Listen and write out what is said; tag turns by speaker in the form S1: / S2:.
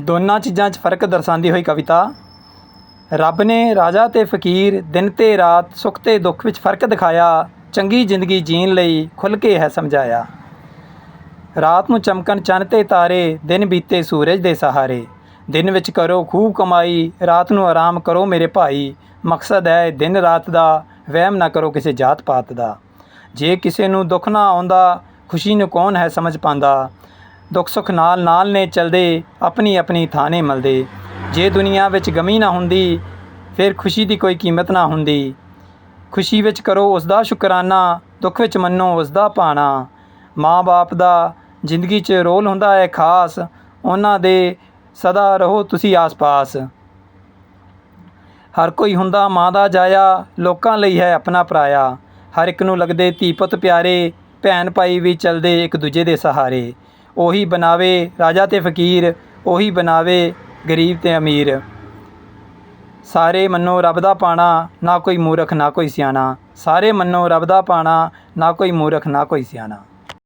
S1: ਦੋਨਾਂ ਚੀਜ਼ਾਂ 'ਚ ਫ਼ਰਕ ਦਰਸਾਉਂਦੀ ਹੋਈ ਕਵਿਤਾ, ਰੱਬ ਨੇ ਰਾਜਾ ਤੇ ਫਕੀਰ ਦਿਨ ਤੇ ਰਾਤ ਸੁੱਖ ਤੇ ਦੁੱਖ ਵਿੱਚ ਫ਼ਰਕ ਦਿਖਾਇਆ, ਚੰਗੀ ਜ਼ਿੰਦਗੀ ਜੀਣ ਲਈ ਖੁੱਲ੍ਹ ਕੇ ਹੈ ਸਮਝਾਇਆ। ਰਾਤ ਨੂੰ ਚਮਕਣ ਚੰਨ ਤੇ ਤਾਰੇ, ਦਿਨ ਬੀਤੇ ਸੂਰਜ ਦੇ ਸਹਾਰੇ। ਦਿਨ ਵਿੱਚ ਕਰੋ ਖੂਬ ਕਮਾਈ, ਰਾਤ ਨੂੰ ਆਰਾਮ ਕਰੋ ਮੇਰੇ ਭਾਈ। ਮਕਸਦ ਹੈ ਦਿਨ ਰਾਤ ਦਾ, ਵਹਿਮ ਨਾ ਕਰੋ ਕਿਸੇ ਜਾਤ ਪਾਤ ਦਾ। ਜੇ ਕਿਸੇ ਨੂੰ ਦੁੱਖ ਨਾ ਆਉਂਦਾ, ਖੁਸ਼ੀ ਨੂੰ ਕੌਣ ਹੈ ਸਮਝ ਪਾਉਂਦਾ? ਦੁੱਖ ਸੁੱਖ ਨਾਲ ਨਾਲ ਨੇ ਚਲਦੇ, ਆਪਣੀ ਆਪਣੀ ਥਾਣੇ ਮਿਲਦੇ। ਜੇ ਦੁਨੀਆ ਵਿੱਚ ਗਮੀ ਨਾ ਹੁੰਦੀ, ਫਿਰ ਖੁਸ਼ੀ ਦੀ ਕੋਈ ਕੀਮਤ ਨਾ ਹੁੰਦੀ। ਖੁਸ਼ੀ ਵਿੱਚ ਕਰੋ ਉਸ ਦਾ ਸ਼ੁਕਰਾਨਾ, ਦੁੱਖ ਵਿੱਚ ਮੰਨੋ ਉਸ ਦਾ ਭਾਣਾ। ਮਾਂ-ਬਾਪ ਦਾ ਜ਼ਿੰਦਗੀ 'ਚ ਰੋਲ ਹੁੰਦਾ ਹੈ ਖਾਸ, ਉਹਨਾਂ ਦੇ ਸਦਾ ਰਹੋ ਤੁਸੀਂ ਆਸ-ਪਾਸ। ਹਰ ਕੋਈ ਹੁੰਦਾ ਮਾਂ ਦਾ ਜਾਇਆ, ਲੋਕਾਂ ਲਈ ਹੈ ਆਪਣਾ ਪਰਾਇਆ। ਹਰ ਇੱਕ ਨੂੰ ਲੱਗਦੇ ਧੀ ਪੁੱਤ ਪਿਆਰੇ ਭੈਣ ਭਾਈ ਵੀ ਚਲਦੇ ਇੱਕ ਦੂਜੇ ਦੇ ਸਹਾਰੇ। ਉਹੀ ਬਣਾਵੇ, ਰਾਜਾ ਤੇ ਫਕੀਰ ਉਹੀ ਬਣਾਵੇ, ਗਰੀਬ ਤੇ ਅਮੀਰ। ਸਾਰੇ ਮੰਨੋ ਰੱਬ ਦਾ ਪਾਣਾ, ਨਾ ਕੋਈ ਮੂਰਖ, ਨਾ ਕੋਈ ਸਿਆਣਾ। ਸਾਰੇ ਮੰਨੋ ਰੱਬ ਦਾ ਪਾਣਾ, ਨਾ ਕੋਈ ਮੂਰਖ, ਨਾ ਕੋਈ ਸਿਆਣਾ।